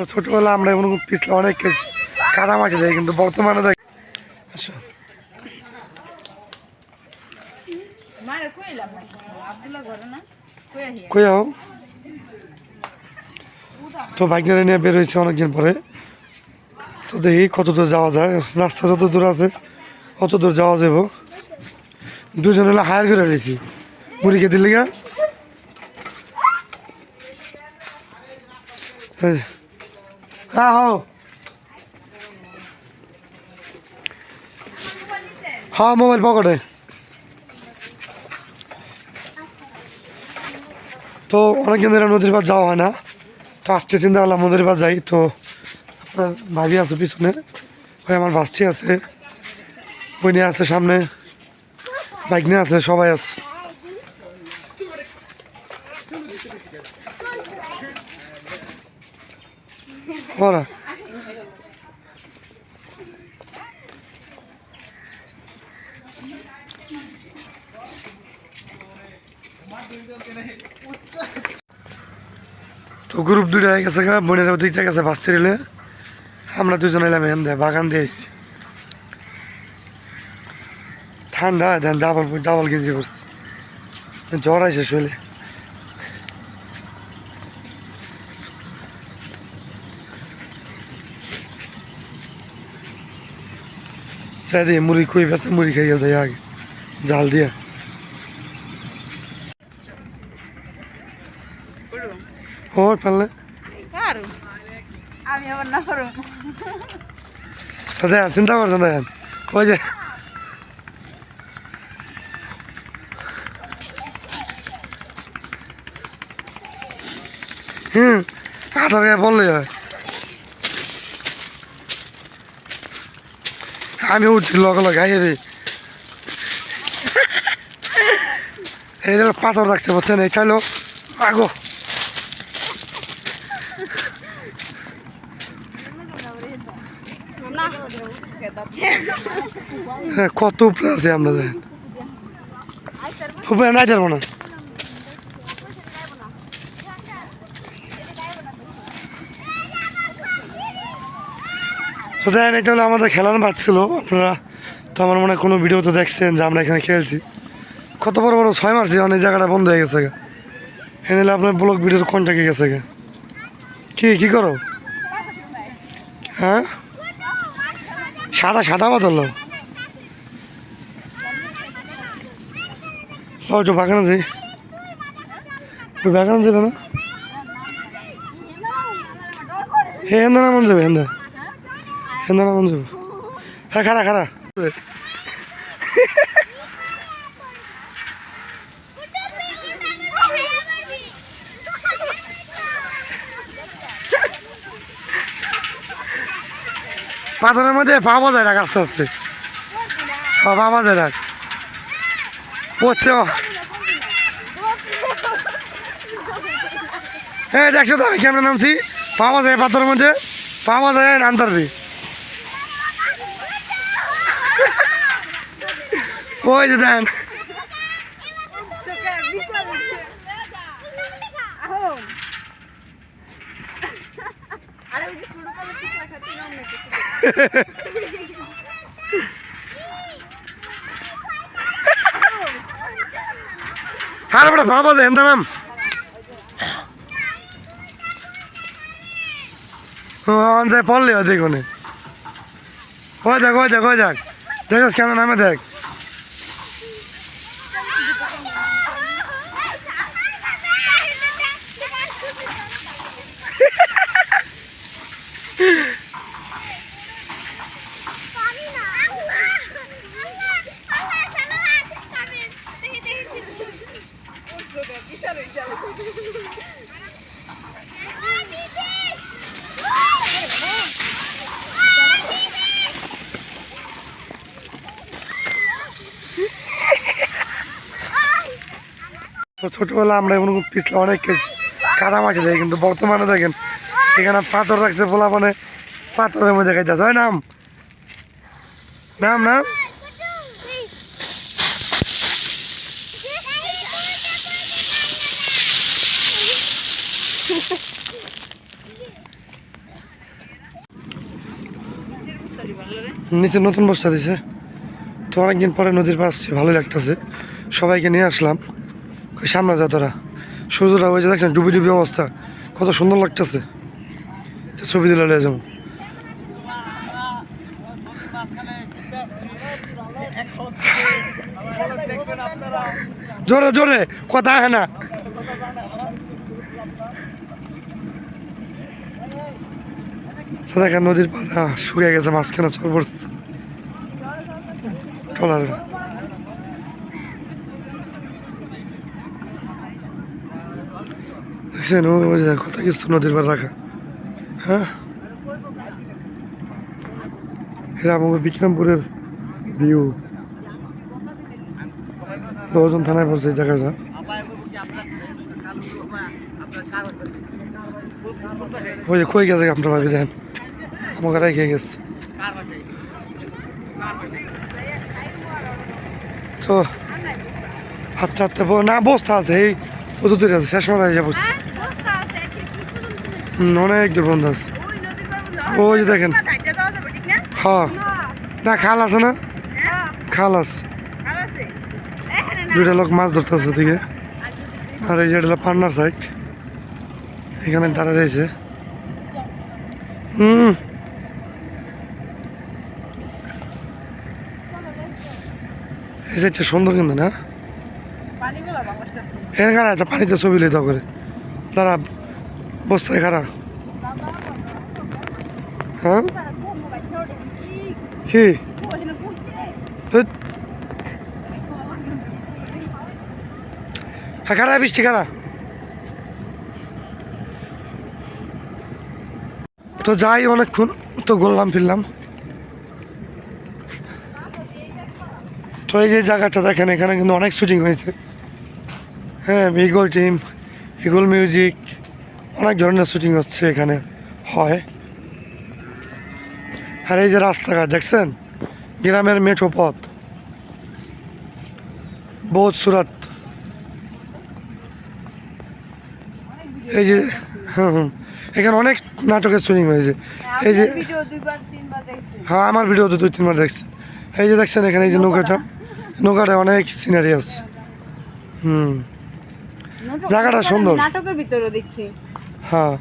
তো ছোটবেলা আমরা এমন পিছলে অনেক কাদা মাছ দেয় কিন্তু বর্তমানে দেখ। আসো। কই আও? তো বাইকটা নিয়ে বের হয়েছে অনেকদিন পরে। তো দেখি কত দূর যাওয়া যায়। রাস্তা যত দূর আছে অত দূর যাওয়া যাব দুজন হলে হায়ার করে রয়েছি মুড়িকে দিলি গা এই। যে। হ্যাঁ হো হ্যাঁ মোবাইল পকেটে। তো অনেকদিন ধরে নদীর পার যাওয়া হয় না। তো আজকে চিন্তা করলাম নদীর পার যাই। তো আপনার ভাবি আছে পিছনে। ওই আমার বাসছি আছে। বইনে আছে সামনে। বাইক নিয়ে আছে, সবাই আছে। ওরা তো গ্রুপ হয়ে গেছে গা, বোনের দিক থেকে গেছে বাঁচতে রেলে আমরা দুজন এলাম এখান দিয়ে, বাগান দিয়ে এসছি ঠান্ডা দেন ডাবল ডাবল গেঞ্জি করছি জ্বর আছে শরীরে। চাই দিয়ে মুড়ি খুঁই বেছে মুড়ি খাইয়া যায় আগে জাল দিয়ে ওর ফেললে কারু আমি আবার না করব তো দেখেন চিন্তা করছেন দেখেন ওই যে হুম আচ্ছা ভাই বললেই হয় আমি উঠছি লগে লগে আইয়ে রে। এই পাথর রাখছে বুঝছেন? এই খাইলো। আগো। হ্যাঁ কত উপরে আছে আমরা দেখেন উপরে না যাব না। তো দেখেন এটা হলো আমাদের খেলার মাঠ ছিল, আপনারা তো আমার মনে হয় কোনো ভিডিওতে দেখছেন যে আমরা এখানে খেলছি। কত বড় বড় ছয় মারছি, অনেক জায়গাটা বন্ধ হয়ে গেছে এনে আপনার ব্লগ ভিডিওর কন্টাক্টে গেছে কি কি করো? হ্যাঁ? সাদা সাদা বাদল একটু বাগানে যাই। ওই বাগানে যাবে না? হে হেন্দা নামন যাবে, হেন্দা? যাবে হ্যাঁ খারা খারা পাথরের মধ্যে পাওয়া যায় রাখ আস্তে আস্তে। হ্যাঁ পা বাজায় রাখ। পড়ছে। এই দেখছ তো, আমি কেমন নামছি। পাওয়া যায় পাথরের মধ্যে। পা বাজায় নামতে ওই যে দেন। আরে ওই যে ছোট কালো পিছলা খাচ্ছি না অন্য কিছু হার বড় পা বাজায় এনতা নাম। অন যায় পড়লে হয় দেখুন। ওই দেখ ওই দেখ ওই দেখ। দেখোস কেন নামে দেখ। তো ছোটোবেলা আমরা এমন পিছলে অনেক কাদা মাটি দেয় কিন্তু, বর্তমানে দেখেন, এখানে পাথর রাখছে বলা মানে পাথরের মধ্যে খাইতেছে হয় নাম? নাম নাম? নিচে নতুন বস্তা দিছে। তো অনেকদিন পরে নদীর পাশে ভালো লাগতেছে। সবাইকে নিয়ে আসলাম। সামনে যা তোরা। সূর্যটা যে দেখছেন, ডুবি ডুবি অবস্থা। কত সুন্দর লাগতেছে। ছবি লয়ে যাব। জোরে জোরে, কথা হয় না। দেখেন নদীর পাড়া শুকিয়ে গেছে, মাঝখানে চল পড়ছে। দেখছেন ও কত কিছু নদীর পাড় রাখা। হ্যাঁ? এটা বিক্রমপুরের ভিউ দশজন থানায় পড়ছে এই জায়গাটা। ওই যে কই গেছে আপনার ভাবি দেন আমাকে রেখে গেছে। তো হাঁটতে হাঁটতে না বস্তা আছে এই ও তো শেষ মাথায় যা বসছে বস্তা আছে কি হুম, অনেক দূর বন্ধ আছে। ওই যে দেখেন। হ্যাঁ। না খাল আছে না? খাল আছে। আছে দুইটা লোক মাছ ধরতেছে ওদিকে। আর এই যে এটা পান্নার সাইড এখানে দাঁড়া রয়েছে। হুম। এই সাইডটা সুন্দর কিন্তু না? এখানে একটা পানিতে ছবি লেতা করে দাঁড়া। বস্তায় খারা হ্যাঁ? কি। হ্যাঁ খারা বৃষ্টি খারা তো যাই, অনেকক্ষণ তো ঘুরলাম ফিরলাম। তো এই যে জায়গাটা দেখেন, এখানে কিন্তু অনেক শুটিং হয়েছে। হ্যাঁ ইগল টিম ইগল মিউজিক অনেক ধরনের শুটিং হচ্ছে এখানে। হয়। আর এই যে রাস্তাঘাট দেখছেন? গ্রামের মেঠো পথ। বোধ সুরাত। এই যে হুম হুম। এখানে অনেক নাটকের শুটিং হয়েছে। এই যে হ্যাঁ আমার ভিডিও তো দুই তিনবার দেখছি। এই যে দেখছেন এখানে এই যে নৌকাটা? নৌকাটা? অনেক সিনারি আছে। হুম। জায়গাটা সুন্দর। নাটকের ভিতরে দেখছি। হ্যাঁ।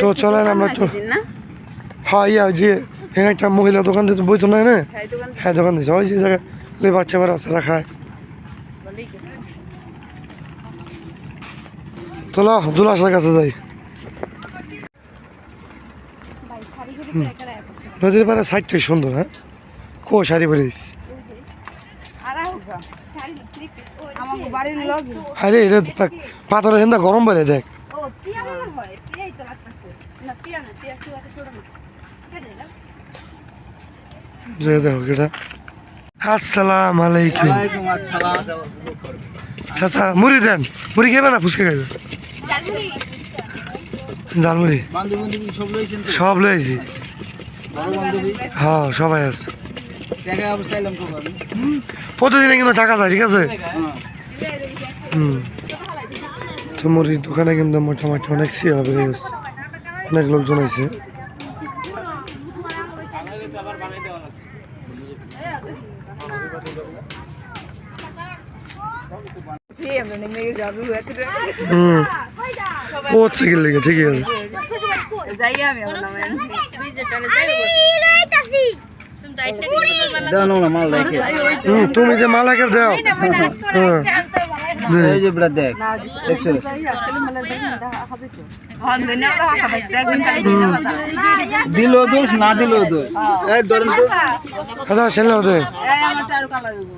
তো চলেন আমরা তো- হ্যাঁ ইয়া যে এখানে একটা মহিলা দোকান দিতে বই তো নাই না? হ্যাঁ দোকান দিচ্ছে ওই যে জায়গায় লেবার চেবার আছে রাখায় বলেই গেছে। তো ল দুলাসের কাছে যাই। নদীর পাড়ে সাইডটাই সুন্দর হ্যাঁ? কো শাড়ি পরিস আড়াই হোগা আমাকে বাড়ির লগ আরে এটা পাক- পাথরে হেন্দা গরম বেড়ে দেখ। যে এটা। আসসালাম আলাইকুম। চাচা মুড়ি দেন। মুড়ি না ফুচকা খাইবে। ঝালমুড়ি? সব লয়েছি হ্যাঁ সবাই আছে। প্রতিদিনে কিন্তু টাকা যায় ঠিক আছে? হ্যাঁ। হুম তো মুড়ির দোকানে কিন্তু মোটামুটি অনেক সিয়া গেছে। অনেক লোকজন আছে ও হচ্ছে লেগে ঠিকই আছে। তুমি যে মালাকের দাও। হ্যাঁ এই যে দেখ দেখছ? খালি দিল দোষ না দিল দোষ। এই ধরেন তো দাদা সেলার দে। এই আমার চারু কালার দেবো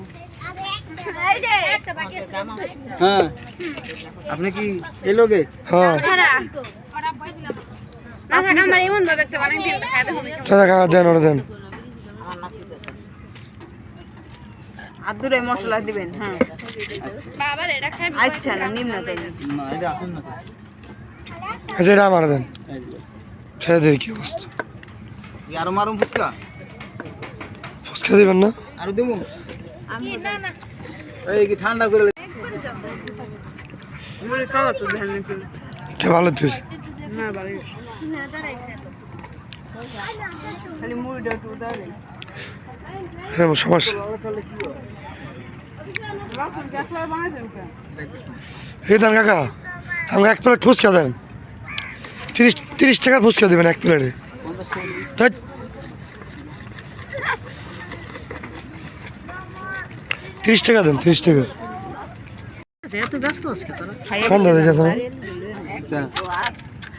হ্যাঁ। আপনি কি হ্যাঁ ভাবে একটা বানাই দিন কাকা দেন। দেন আদুরে মশলা দিবেন হ্যাঁ। বাবার এটা খাই আচ্ছা না নিম্ন তাই। না এটা আপন না আচ্ছা এটা আমার দেন। খেয়ে দেয় কি অবস্থা। কি আরও মারুম ফুচকা? ফুচকা দিবেন না? আরও দেবো? এই কি ঠান্ডা করে কে ভালো দিয়েছে? না বাড়ি খালি মুড়িটা একটু উদার হ্যাঁ সমস্যা এই দেন কাকা আমাকে এক প্লেট ফুচকা দেন। তিরিশ তিরিশ টাকার ফুচকা দেবেন এক প্লেটে। তিরিশ টাকা দেন তিরিশ টাকা। সন্ধ্যা হয়ে।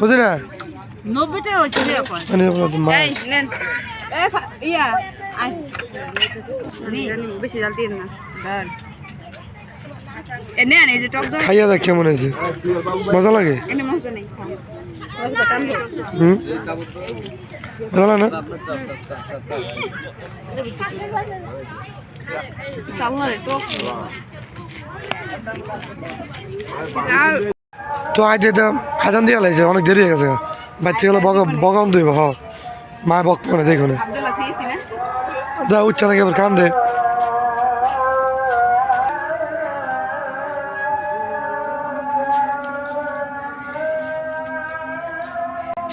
বুঝলি না? নব্বইটা হয়েছে রে এখন। মানে ইয়া বেশি জাল দিন না। টক খাইয়া দেখ কেমন হয়েছে। মজা লাগে? এনে মজা না? টক। তো আজ যেটা হাজান দিয়ে লাগছে অনেক দেরি হয়ে গেছে। বাচ্চা গেলে বগা বগান দইব হ। মা বক না দেখো না। দা উচ্চ নাকি আবার কান্দে।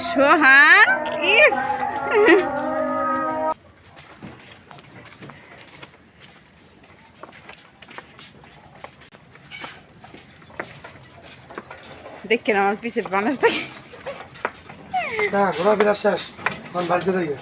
সোহান ইস। দেখেন আমার পিছের বানাস থাকে ঘোরাফেরা শেষ। বাড়িতে থেকে